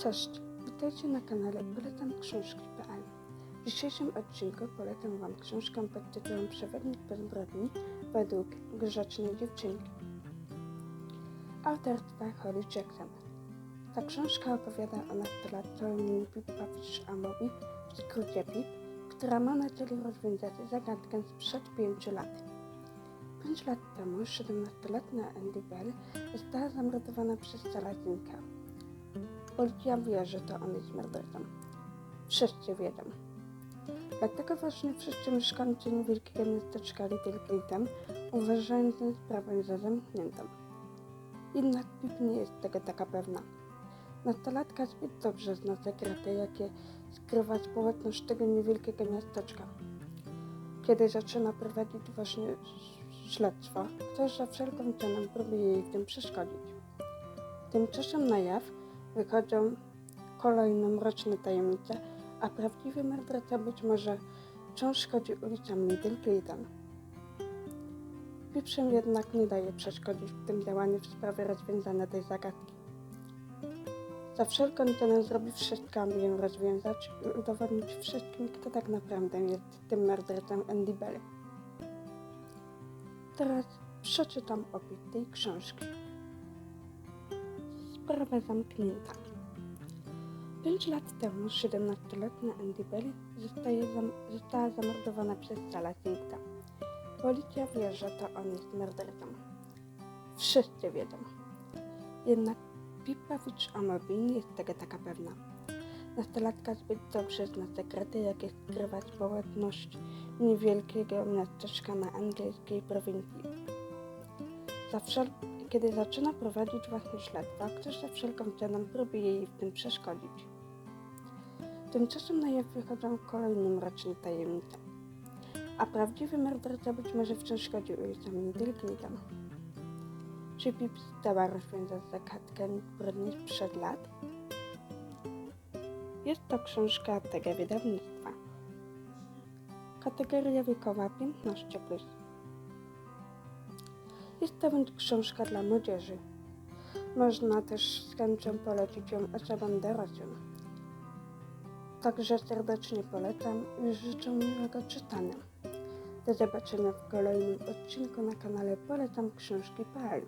Cześć, witajcie na kanale Polecam Książki.pl. W dzisiejszym odcinku polecam Wam książkę pod tytułem Przewodnik bezbrodni według grzecznej dziewczynki. Autorstwa Holly Jackson. Ta książka opowiada o nastolatce Pippa Fish Amobi, w skrócie Pip, która ma na celu rozwiązać zagadkę sprzed pięciu lat. Pięć lat temu 17-letnia Andy Bell została zamordowana przez Salazinka. Policja wie, że to on jest mordercą. Wszyscy wiedzą. Dlatego właśnie wszyscy mieszkańcy niewielkiego miasteczka Little Clinton uważają tę sprawę za zamkniętą. Jednak Pip nie jest tego taka pewna. Nastolatka zbyt dobrze zna sekrety, jakie skrywa społeczność tego niewielkiego miasteczka. Kiedy zaczyna prowadzić właśnie śledztwo, ktoś za wszelką cenę próbuje jej w tym przeszkodzić. Tymczasem na jaw wychodzą kolejne mroczne tajemnice, a prawdziwy morderca być może wciąż chodzi ulicami Clinton. Pipszem jednak nie daje przeszkodzić w tym działaniu w sprawie rozwiązania tej zagadki. Za wszelką cenę zrobi wszystko, aby ją rozwiązać i udowodnić wszystkim, kto tak naprawdę jest tym mordercą Andy Bell. Teraz przeczytam opis tej książki. Sprawa zamknięta. Pięć lat temu 17-letnia Andy Bell zam została zamordowana przez Sala Sinkta. Policja wie, że to on jest mordercą. Wszyscy wiedzą. Jednak Pippa Fitch Amobi nie jest tego taka pewna. Nastolatka zbyt dobrze zna sekrety, jakie skrywa społeczność niewielkiego miasteczka na angielskiej prowincji. Za wszel- kiedy zaczyna prowadzić własne śledztwa, ktoś za wszelką cenę próbuje jej w tym przeszkodzić. Tymczasem na jaw wychodzą kolejne mroczne tajemnice. A prawdziwy morderca być może wciąż chodzi ulicami Clinton. Czy Pip zdoła rozwiązać zagadkę zbrodni sprzed lat? Jest to książka tego wydawnictwa. Kategoria wiekowa 15+. Jest to więc książka dla młodzieży. Można też z chęcią polecić ją osobom dorosłym. Także serdecznie polecam i życzę miłego czytania. Do zobaczenia w kolejnym odcinku na kanale Polecam Książki.pl